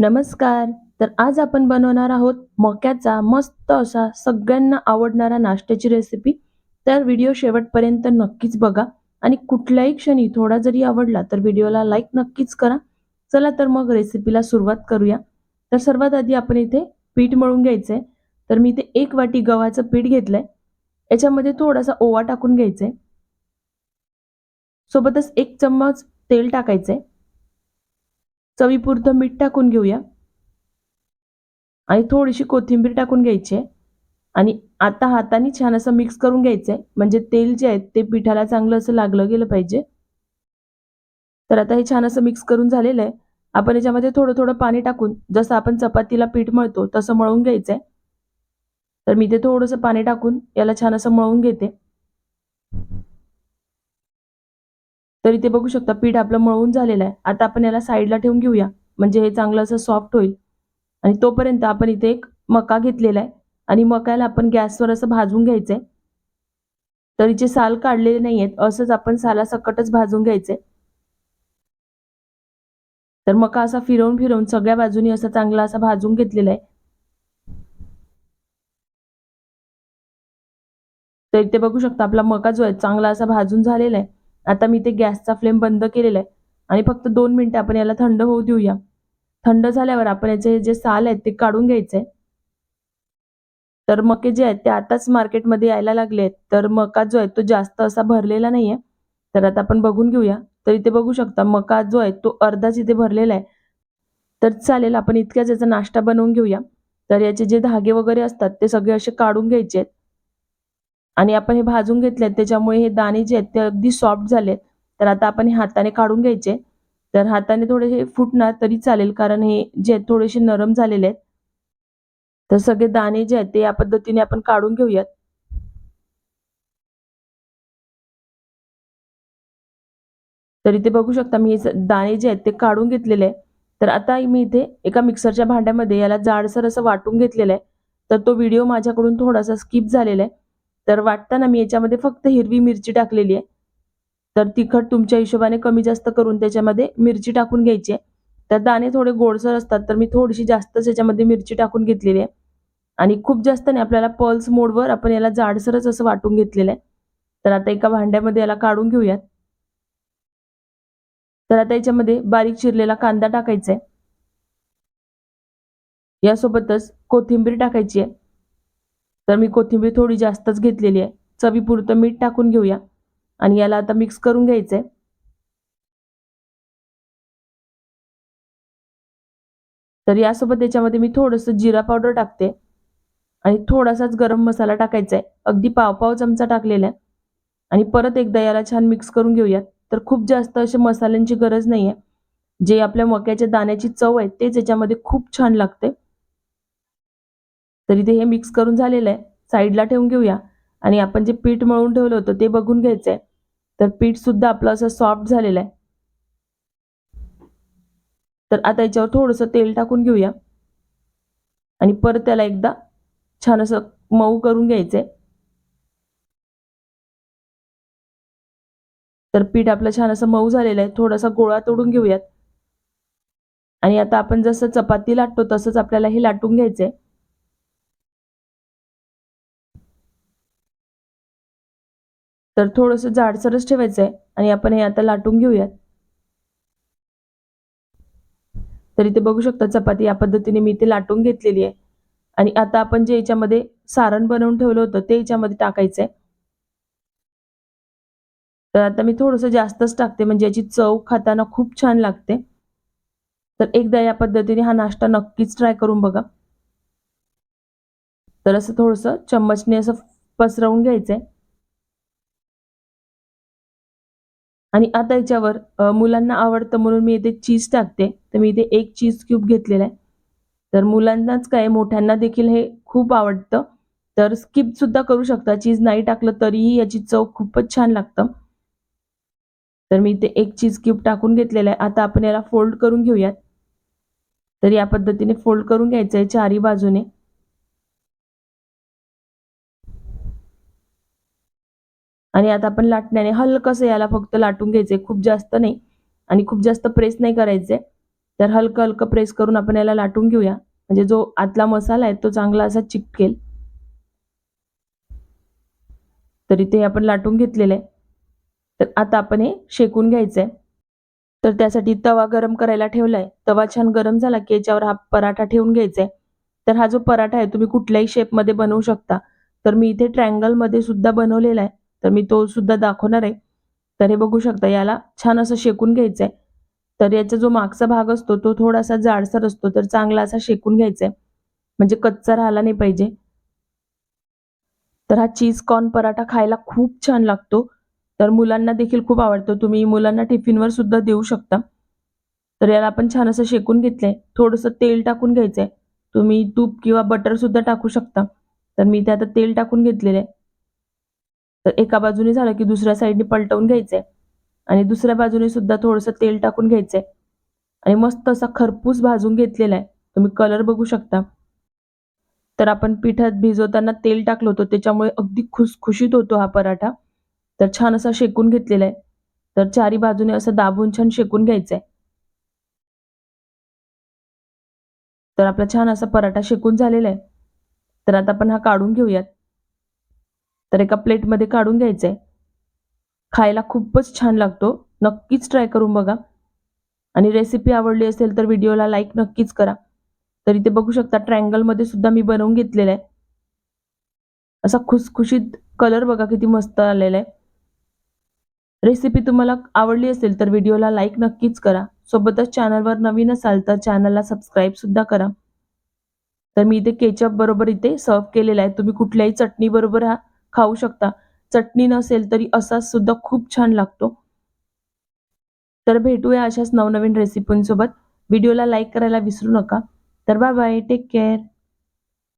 नमस्कार. तर आज आपण बनवणार आहोत मक्याचा मस्त असा सगळ्यांना आवडणारा नाश्त्याची रेसिपी तर व्हिडिओ शेवटपर्यंत नक्कीच बघा आणि कुठल्याही क्षणी थोडा जरी आवडला तर व्हिडिओला लाईक नक्कीच करा. चला तर मग रेसिपीला सुरुवात करूया. तर सर्वात आधी आपण इथे पीठ मळून घ्यायचंय. तर मी इथे एक वाटी गव्हाचं पीठ घेतलंय. याच्यामध्ये थोडासा ओवा टाकून घ्यायचंय. सोबतच एक चम्मच तेल टाकायचंय. चवीपुरतं मीठ टाकून घेऊया. आणि थोडीशी कोथिंबीर टाकून घ्यायची आहे. आणि आता हाताने छान असं मिक्स करून घ्यायचं आहे म्हणजे तेल जे आहे ते पिठाला चांगलं असं लागलं गेलं पाहिजे. तर आता हे छान असं मिक्स करून झालेलं आहे. आपण याच्यामध्ये थोडं थोडं पाणी टाकून जसं आपण चपातीला पीठ मळतो तसं मळून आहे तर मी ते थोडंसं पाणी टाकून याला छान असं मळून घेते. तर इथे बघू शकता पीठ आपलं मळून झालेलं आहे. आता आपण याला साईडला ठेवून घेऊया. म्हणजे हे चांगलं असं सॉफ्ट होईल. आणि तोपर्यंत आपण इथे एक मका घेतलेला आहे. आणि मकाला आपण गॅसवर असं भाजून घ्यायचंय. तर हिचे साल काढलेले नाही आहेत असंच आपण साला सकटच भाजून घ्यायचंय. तर मका असा फिरवून फिरवून सगळ्या बाजूनी असा चांगला असा भाजून घेतलेला आहे. तर इथे बघू शकता आपला मका जो आहे चांगला असा भाजून झालेला आहे. आता मी ते गॅसचा फ्लेम बंद केलेला आहे आणि फक्त दोन मिनिटं आपण याला थंड होऊ देऊया. थंड झाल्यावर आपण याचे जे साल आहेत ते काढून घ्यायचे तर मके जे आहेत ते आताच मार्केटमध्ये यायला लागले आहेत. तर मका जो आहे तो जास्त असा भरलेला नाहीये. तर आता आपण बघून घेऊया. तर इथे बघू शकता मका जो आहे तो अर्धाच इथे भरलेला आहे. तर चालेल आपण इतक्याच याचा नाश्ता बनवून घेऊया. तर याचे जे धागे वगैरे असतात ते सगळे असे काढून घ्यायचे आहेत. आणि आपण हे भाजून घेतलेत त्याच्यामुळे हे दाणे जे आहेत ते अगदी सॉफ्ट झालेत. तर आता आपण हे हाताने काढून घ्यायचे. तर हाताने थोडेसे फुटणार तरी चालेल कारण हे जे थोडेसे नरम झालेले आहेत. तर सगळे दाणे जे आहेत ते या पद्धतीने आपण काढून घेऊयात. तर इथे बघू शकता मी हे दाणे जे आहेत ते काढून घेतलेले आहे तर आता मी इथे एका मिक्सरच्या भांड्यामध्ये याला जाडसर असं वाटून घेतलेलं आहे. तर तो व्हिडिओ माझ्याकडून थोडासा स्किप झालेला आहे. तर वाटताना मी याच्यामध्ये फक्त हिरवी मिरची टाकलेली आहे. तर तिखट तुमच्या हिशोबाने कमी जास्त करून त्याच्यामध्ये मिरची टाकून घ्यायची आहे. तर दाणे थोडे गोडसर असतात तर मी थोडीशी जास्तच याच्यामध्ये मिरची टाकून घेतलेली आहे. आणि खूप जास्त नाही आपल्याला पल्स मोडवर आपण याला जाडसरच असं वाटून घेतलेलं आहे. तर आता एका भांड्यामध्ये याला काढून घेऊयात. तर आता याच्यामध्ये बारीक चिरलेला कांदा टाकायचा आहे. यासोबतच कोथिंबीर टाकायची आहे. तर मी कोथिंबीर थोडी जास्तच घेतलेली आहे. चवीपुरतं मीठ टाकून घेऊया. आणि याला आता मिक्स करून घ्यायचं आहे तर यासोबत याच्यामध्ये मी थोडंसं जिरा पावडर टाकते. आणि थोडासाच गरम मसाला टाकायचा आहे अगदी पाव पाव चमचा टाकलेला आहे. आणि परत एकदा याला छान मिक्स करून घेऊयात. तर खूप जास्त असे मसाल्यांची गरज नाही आहे जे आपल्या मक्याच्या दाण्याची चव आहे तेच याच्यामध्ये खूप छान लागते. तर इथे हे मिक्स करून झालेलं आहे. साईडला ठेवून घेऊया. आणि आपण जे पीठ मळून ठेवलं होतं ते बघून घ्यायचंय. तर पीठ सुद्धा आपलं असं सॉफ्ट झालेलं आहे. तर आता याच्यावर थोडंसं तेल टाकून घेऊया. आणि परत त्याला एकदा छान असं मऊ करून घ्यायचंय. तर पीठ आपलं छान असं मऊ झालेलं आहे. थोडासा गोळा तोडून घेऊयात. आणि आता आपण जसं चपाती लाटतो तसंच आपल्याला हे लाटून घ्यायचंय. तर थोडंसं जाडसरच ठेवायचं आहे आणि आपण हे आता लाटून घेऊयात. तर इथे बघू शकता चपाती या पद्धतीने मी इथे लाटून घेतलेली आहे. आणि आता आपण जे याच्यामध्ये सारण बनवून ठेवलं होतं ते याच्यामध्ये टाकायचंय. तर आता मी थोडंसं जास्तच टाकते म्हणजे याची चव खाताना खूप छान लागते. तर एकदा या पद्धतीने हा नाश्ता नक्कीच ट्राय करून बघा. तर असं थोडंसं चम्मचने असं पसरवून घ्यायचंय. आणि आता याच्यावर मुलांना आवडतं म्हणून मी इथे चीज टाकते. तर मी इथे एक चीज क्यूब घेतलेला आहे. तर मुलांनाच काय मोठ्यांना देखील हे खूप आवडतं. तर स्किप सुद्धा करू शकता. चीज नाही टाकलं तरीही याची चव खूपच छान लागतं. तर मी इथे एक चीज क्यूब टाकून घेतलेला आहे. आता आपण याला फोल्ड करून घेऊयात. तर या पद्धतीने फोल्ड करून घ्यायचं आहे चारी बाजूने. आणि आता आपण लाटण्याने हलकसं याला फक्त लाटून घ्यायचे खूप जास्त नाही आणि खूप जास्त प्रेस नाही करायचे तर हलकं हलकं प्रेस करून आपण याला लाटून घेऊया. म्हणजे जो आतला मसाला आहे तो चांगला असा चिटकेल. तर इथे आपण लाटून घेतलेलं आहे. तर आता आपण हे शेकून घ्यायचं आहे तर त्यासाठी तवा गरम करायला ठेवला आहे तवा छान गरम झाला की याच्यावर हा पराठा ठेवून घ्यायचा आहे तर हा जो पराठा आहे तुम्ही कुठल्याही शेपमध्ये बनवू शकता. तर मी इथे ट्रँगलमध्ये सुद्धा बनवलेला आहे. तर मी तो सुद्धा दाखवणार आहे. तर हे बघू शकता याला छान असं शेकून घ्यायचं आहे तर याचा जो मागचा भाग असतो तो थोडासा जाडसर असतो तर चांगला असा शेकून घ्यायचा आहे म्हणजे कच्चा राहिला नाही पाहिजे. तर हा चीज कॉर्न पराठा खायला खूप छान लागतो. तर मुलांना देखील खूप आवडतो. तुम्ही मुलांना टिफिनवर सुद्धा देऊ शकता. तर याला आपण छान असं शेकून घेतलंय. थोडंसं तेल टाकून घ्यायचंय. तुम्ही तूप किंवा बटर सुद्धा टाकू शकता. तर मी ते आता तेल टाकून घेतलेलं आहे. तर एका बाजूने झालं की दुसऱ्या साईडने पलटवून घ्यायचंय. आणि दुसऱ्या बाजूने सुद्धा थोडंसं तेल टाकून घ्यायचंय. आणि मस्त असा खरपूस भाजून घेतलेला आहे. तुम्ही कलर बघू शकता. तर आपण पिठात भिजवताना तेल टाकलं होतं. त्याच्यामुळे अगदी खुसखुशीत होतो हा पराठा. तर छान असा शेकून घेतलेला आहे. तर चारी बाजूने असं दाबून छान शेकून घ्यायचा आहे तर आपला छान असा पराठा शेकून झालेला आहे. तर आता आपण हा काढून घेऊयात. तर एका प्लेटमध्ये काढून घ्यायचं आहे खायला खूपच छान लागतो. नक्कीच ट्राय करून बघा. आणि रेसिपी आवडली असेल तर व्हिडिओला लाईक नक्कीच करा. तर इथे बघू शकता ट्रँगलमध्ये सुद्धा मी बनवून घेतलेला आहे. असा खुसखुशीत कलर बघा किती मस्त आलेला आहे. रेसिपी तुम्हाला आवडली असेल तर व्हिडिओला लाईक नक्कीच करा. सोबतच चॅनलवर नवीन असाल तर चॅनलला सबस्क्राईब सुद्धा करा. तर मी इथे केचप बरोबर इथे सर्व केलेला आहे. तुम्ही कुठल्याही चटणी बरोबर हा खाऊ शकता. चटणी नसेल तरी असाच सुद्धा खूप छान लागतो. तर भेटूया अशाच नवनवीन रेसिपींसोबत व्हिडिओला लाईक करायला विसरू नका. तर बाय बाय टेक केअर